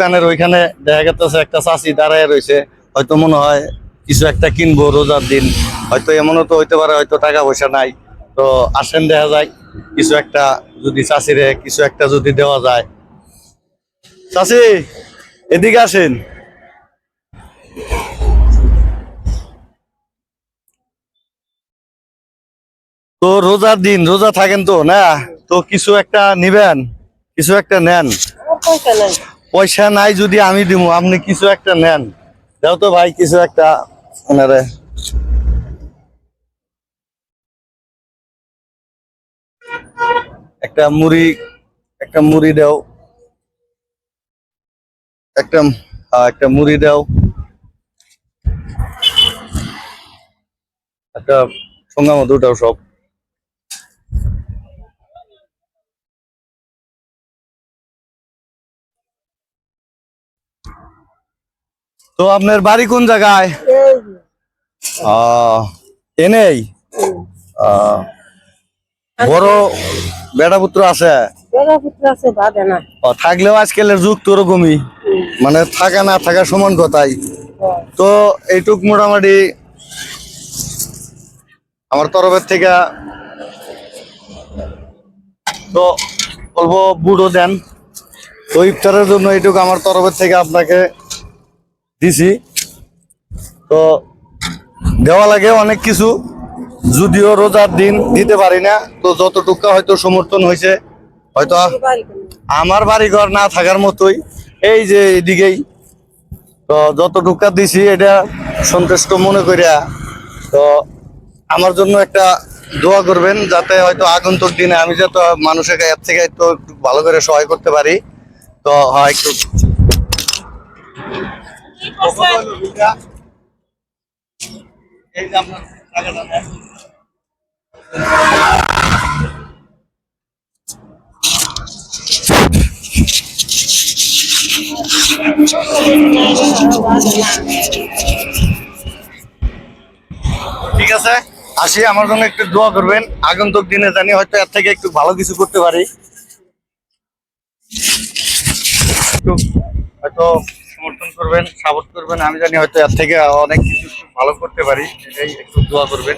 দোকানের ওইখানে দেখা গেছে একটা চাষি দাঁড়ায় রয়েছে। হয়তো মনে হয় কিছু একটা কিনবো রোজার দিন। হয়তো এমনও তো হইতে পারে, হয়তো টাকা পয়সা নাই। তো আসেন, দেখা যায় কিছু একটা যদি চাষিরে, কিছু একটা যদি দেওয়া যায়। চাষি, এদিকে আসেন। তো রোজার দিন, রোজা থাকেন তো, না? তো কিছু একটা নিবেন, কিছু একটা নেন। পয়সা নাই যদি আমি দিব আপনি কিছু একটা নেন। দাও তো ভাই, কিছু একটা ওনারে। একটা মুড়ি একটা মুড়ি দাও। একটা একটা মুড়ি দাও। একটা সঙ্গা মধু সব। তো আপনার বাড়ি কোন জায়গায়? এনেই? বড় বেটা পুত্র আছে? বেড়া পুত্র আছে থাকলেও আজকালের যুগ তো ওরকমই। মানে থাকা না থাকা সমান কথাই। তো এইটুক মোটামুটি আমার তরফের থেকে। তো বলব বুড়ো দেন। তো ইফতারের জন্য এইটুকু আমার তরফের থেকে আপনাকে দিছি। তো দেওয়া লাগে অনেক কিছু, যদিও রোজার দিন দিতে পারি না, তো যতটুকু হয়তো সমর্থন হয়েছে, হয়তো আমার বাড়িঘর না থাকার মতোই, এই যে এদিকেই। তো যত টুকা দিছি, এটা সন্তুষ্ট মনে করিয়া, তো আমার জন্য একটা দোয়া করবেন, যাতে হয়তো আগন্তুক দিনে আমি যাতে মানুষের এর থেকে একটু একটু ভালো করে সহায় করতে পারি। তো হয় একটু ঠিক আছে? আসি, আমার জন্য একটু দোয়া করবেন। আগন্তুক দিনে জানি হয়তো এর থেকে একটু ভালো কিছু করতে পারি। হয়তো সমর্থন করবেন, সাপোর্ট করবেন, আমি জানি হয়তো এর থেকে অনেক কিছু ভালো করতে পারি, এটাই একটু দোয়া করবেন।